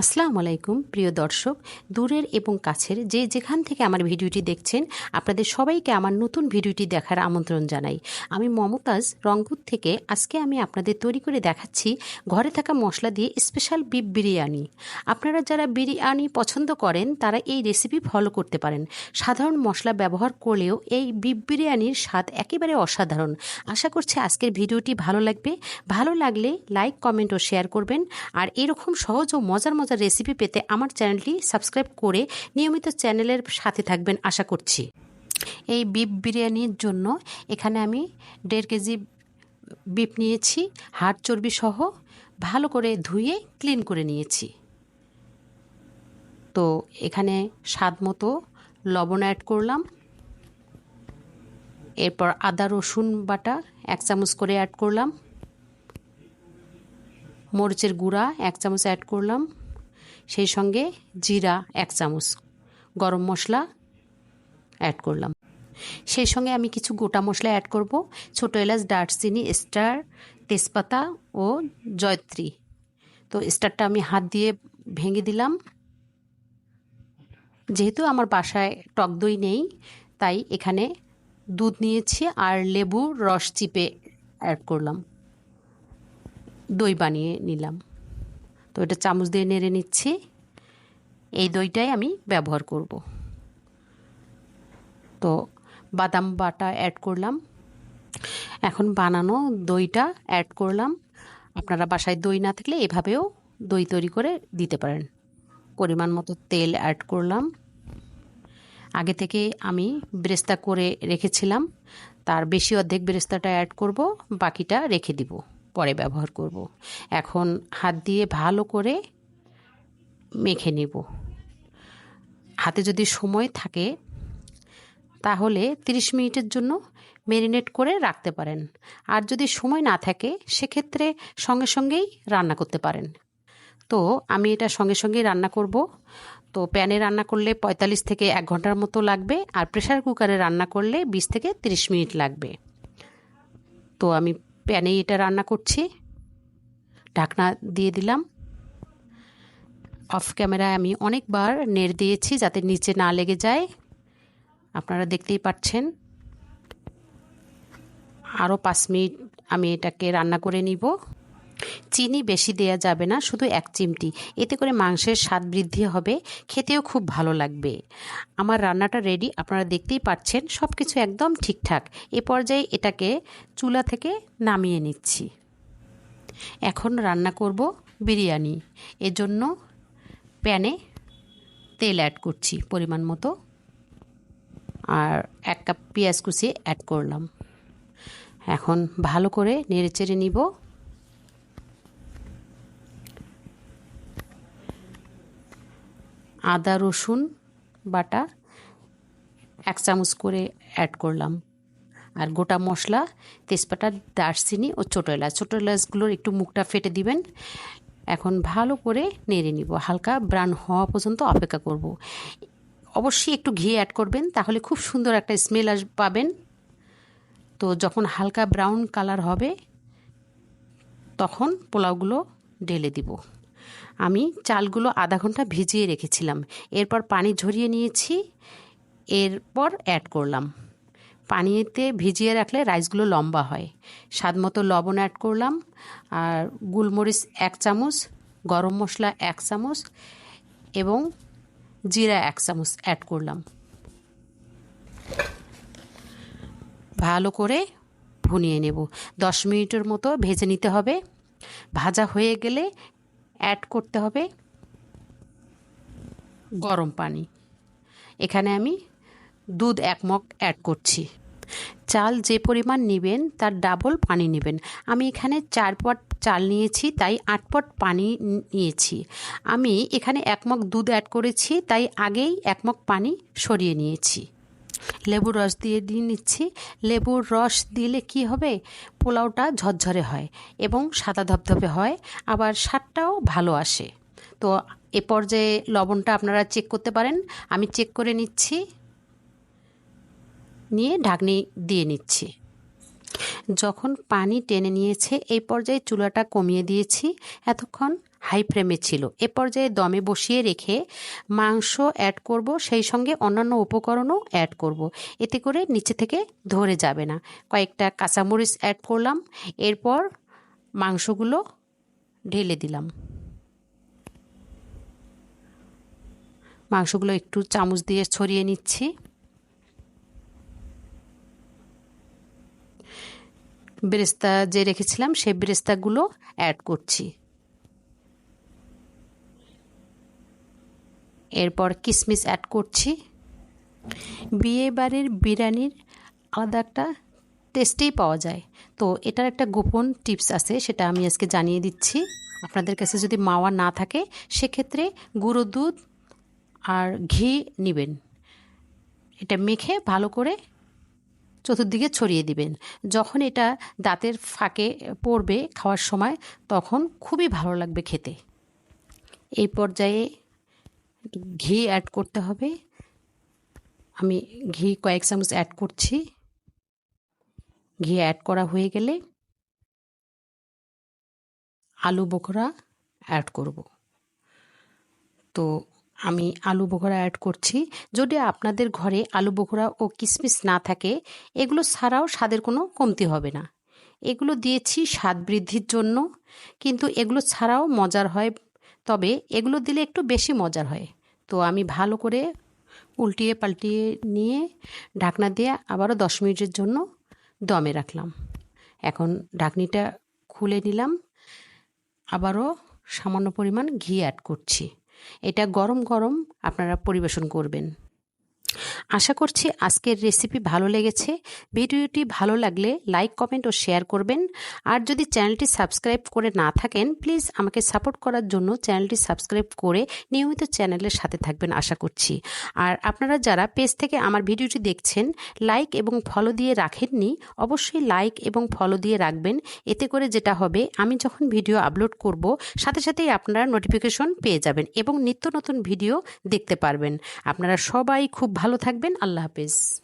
আসসালামু আলাইকুম, প্রিয় দর্শক, দূরের এবং কাছের যে যেখান থেকে আমার ভিডিওটি দেখছেন, আপনাদের সবাইকে আমার নতুন ভিডিওটি দেখার আমন্ত্রণ জানাই। আমি মমতাজ রংপুর থেকে আজকে আমি আপনাদের তৈরি করে দেখাচ্ছি ঘরে থাকা মশলা দিয়ে স্পেশাল বিফ বিরিয়ানি। আপনারা যারা বিরিয়ানি পছন্দ করেন, তারা এই রেসিপি ফলো করতে পারেন। সাধারণ মশলা ব্যবহার করলেও এই বিফ বিরিয়ানির স্বাদ একেবারে অসাধারণ। আশা করছি আজকের ভিডিওটি ভালো লাগবে। ভালো লাগলে লাইক কমেন্ট ও শেয়ার করবেন। আর এরকম সহজ ও মজার মজার রেসিপি পেতে আমার চ্যানেলটি সাবস্ক্রাইব করে নিয়মিত চ্যানেলের সাথে থাকবেন আশা করছি। এই বিফ বিরিয়ানির জন্য এখানে আমি দেড় কেজি বিফ নিয়েছি, হাড় চর্বি সহ ভালো করে ধুয়ে ক্লিন করে নিয়েছি। তো এখানে স্বাদ মতো লবণ অ্যাড করলাম। এরপর আদা, রসুন বাটা এক চামচ করে অ্যাড করলাম। মরিচের গুঁড়া এক চামচ অ্যাড করলাম। সেই সঙ্গে জিরা এক চামচ। গরম মশলা অ্যাড করলাম। সেই সঙ্গে আমি কিছু গোটা মশলা অ্যাড করব। ছোটো এলাচ, দারচিনি, স্টার, তেজপাতা ও জয়ত্রী। তো স্টারটা আমি হাত দিয়ে ভেঙে দিলাম। যেহেতু আমার বাসায় টক দই নেই, তাই এখানে দুধ নিয়েছি আর লেবুর রস চিপে অ্যাড করলাম। দই বানিয়ে নিলাম। তো এটা চামচ দিয়ে নেড়ে নিচ্ছি। এই দইটাই আমি ব্যবহার করব। তো বাদাম বাটা অ্যাড করলাম। এখন বানানো দইটা অ্যাড করলাম। আপনারা বাসায় দই না থাকলে এভাবেও দই তৈরি করে দিতে পারেন। পরিমাণ মতো তেল অ্যাড করলাম। আগে থেকে আমি বেরেস্তা করে রেখেছিলাম। তার বেশি অর্ধেক বেরেস্তাটা অ্যাড করব, বাকিটা রেখে দিব। পরে ব্যবহার করব। এখন হাত দিয়ে ভালো করে মেখে নেব। হাতে যদি সময় থাকে, তাহলে 30 মিনিটের জন্য মেরিনেট করে রাখতে পারেন। আর যদি সময় না থাকে, সেক্ষেত্রে সঙ্গে সঙ্গেই রান্না করতে পারেন। তো আমি এটা সঙ্গে সঙ্গেই রান্না করব। তো প্যানে রান্না করলে ৪৫ থেকে এক ঘণ্টার মতো লাগবে আর প্রেশার কুকারে রান্না করলে ২০ থেকে 30 মিনিট লাগবে। তো আমি প্যানে এটা রান্না করছি। ঢাকনা দিয়ে দিলাম। অফ ক্যামেরায় আমি অনেকবার নেড়ে দিয়েছি যাতে নিচে না লেগে যায়। আপনারা দেখতেই পাচ্ছেন। আরও পাঁচ মিনিট আমি এটাকে রান্না করে নিব। চিনি বেশি দেয়া যাবে না, শুধু এক চিমটি। এতে করে মাংসের স্বাদ বৃদ্ধি হবে, খেতেও খুব ভালো লাগবে। আমার রান্নাটা রেডি আপনারা দেখতেই পাচ্ছেন সব কিছু একদম ঠিকঠাক। এ পর্যায়ে এটাকে চুলা থেকে নামিয়ে নিচ্ছি। এখন রান্না করব বিরিয়ানি। এজন্য প্যানে তেল অ্যাড করছি পরিমাণ মতো। আর এক কাপ পেঁয়াজ কুচিয়ে অ্যাড করলাম। এখন ভালো করে নেড়ে চেড়ে নিব। আদা, রসুন বাটা এক চামচ করে অ্যাড করলাম। আর গোটা মশলা, তেজপাতা, দারচিনি ও ছোটো এলাচ। ছোটো এলাচগুলোর একটু মুখটা ফেটে দিবেন। এখন ভালো করে নেড়ে নিব। হালকা ব্রাউন হওয়া পর্যন্ত অপেক্ষা করব। অবশ্যই একটু ঘি অ্যাড করবেন, তাহলে খুব সুন্দর একটা স্মেল আস, পাবেন। তো যখন হালকা ব্রাউন কালার হবে, তখন পোলাওগুলো ঢেলে দিব। আমি চালগুলো আধা ঘণ্টা ভিজিয়ে রেখেছিলাম। এরপর পানি ঝরিয়ে নিয়েছি, এরপর অ্যাড করলাম। পানিতে ভিজিয়ে রাখলে রাইসগুলো লম্বা হয়। স্বাদ মতো লবণ অ্যাড করলাম, আর গুলমরিচ এক চামচ, গরম মশলা এক চামচ এবং জিরা এক চামচ অ্যাড করলাম। ভালো করে ভুনিয়ে নেব। দশ মিনিটের মতো ভেজে নিতে হবে। ভাজা হয়ে গেলে অ্যাড করতে হবে গরম পানি। এখানে আমি দুধ এক মগ অ্যাড করছি। চাল যে পরিমাণ নেবেন, তার ডাবল পানি নেবেন। আমি এখানে চার পট চাল নিয়েছি, তাই আট পট পানি নিয়েছি। আমি এখানে এক মগ দুধ অ্যাড করেছি, তাই আগেই এক মগ পানি সরিয়ে নিয়েছি। লেবুর রস দিয়ে দিয়ে নিচ্ছি। লেবুর রস দিলে কি হবে? পোলাওটা ঝরঝরে হয় এবং সাদা ধপধপে হয়, আবার স্বাদটাও ভালো আসে। তো এ পর্যায়ে লবণটা আপনারা চেক করতে পারেন। আমি চেক করে নিচ্ছি। নিয়ে ঢাকনি দিয়ে নিচ্ছি। যখন পানি টেনে নিয়েছে, এই পর্যায়ে চুলাটা কমিয়ে দিয়েছি। এতক্ষণ হাই ফ্লেমে ছিল। এ পর্যায়ে দমে বসিয়ে রেখে মাংস অ্যাড করব, সেই সঙ্গে অন্যান্য উপকরণও অ্যাড করব। এতে করে নিচে থেকে ধরে যাবে না। কয়েকটা কাঁচামরিচ অ্যাড করলাম, এরপর মাংসগুলো ঢেলে দিলাম। মাংসগুলো একটু চামচ দিয়ে ছড়িয়ে নিচ্ছি। বেরেস্তা যে রেখেছিলাম সেই বেরেস্তাগুলো অ্যাড করছি। এরপর কিশমিশ অ্যাড করছি। বিয়ে বাড়ির বিরিয়ানির আলাদা একটা টেস্টেই পাওয়া যায়। তো এটার একটা গোপন টিপস আছে, সেটা আমি আজকে জানিয়ে দিচ্ছি। আপনাদের কাছে যদি মাওয়া না থাকে, সেক্ষেত্রে গুঁড়ো দুধ আর ঘি নেবেন। এটা মেখে ভালো করে চতুর্দিকে ছড়িয়ে দিবেন। যখন এটা দাঁতের ফাঁকে পড়বে খাওয়ার সময়, তখন খুবই ভালো লাগবে খেতে। এই পর্যায়ে ঘি অ্যাড করতে হবে। আমি ঘি কয়েক চামচ অ্যাড করছি। ঘি অ্যাড করা হয়ে গেলে আলু বোখরা অ্যাড করব। তো আমি আলু বোখরা অ্যাড করছি। যদি আপনাদের ঘরে আলু বোখরা ও কিশমিশ না থাকে, এগুলো ছাড়াও স্বাদের কোনো কমতি হবে না। এগুলো দিয়েছি স্বাদ বৃদ্ধির জন্য, কিন্তু এগুলো ছাড়াও মজার হয়, তবে এগুলো দিলে একটু বেশি মজার হয়। তো আমি ভালো করে উল্টিয়ে পাল্টিয়ে নিয়ে ঢাকনা দিয়ে আবারও দশ মিনিটের জন্য দমে রাখলাম। এখন ঢাকনিটা খুলে নিলাম। আবারও সামান্য পরিমাণ ঘি অ্যাড করছি। এটা গরম গরম আপনারা পরিবেশন করবেন। আশা করছি আজকের রেসিপি ভালো লেগেছে। ভিডিওটি ভালো লাগলে লাইক কমেন্ট ও শেয়ার করবেন। আর যদি চ্যানেলটি সাবস্ক্রাইব করে না থাকেন প্লিজ আমাকে সাপোর্ট করার জন্য চ্যানেলটি সাবস্ক্রাইব করে নিয়মিত চ্যানেলের সাথে থাকবেন আশা করছি। আর আপনারা যারা পেজ থেকে আমার ভিডিওটি দেখছেন লাইক এবং ফলো দিয়ে রাখেননি, অবশ্যই লাইক এবং ফলো দিয়ে রাখবেন। এতে করে যেটা হবে, আমি যখন ভিডিও আপলোড করব, সাথে সাথেই আপনারা নোটিফিকেশন পেয়ে যাবেন এবং নিত্য নতুন ভিডিও দেখতে পারবেন। আপনারা সবাই খুব ভালো থাকবেন। আল্লাহ হাফেজ।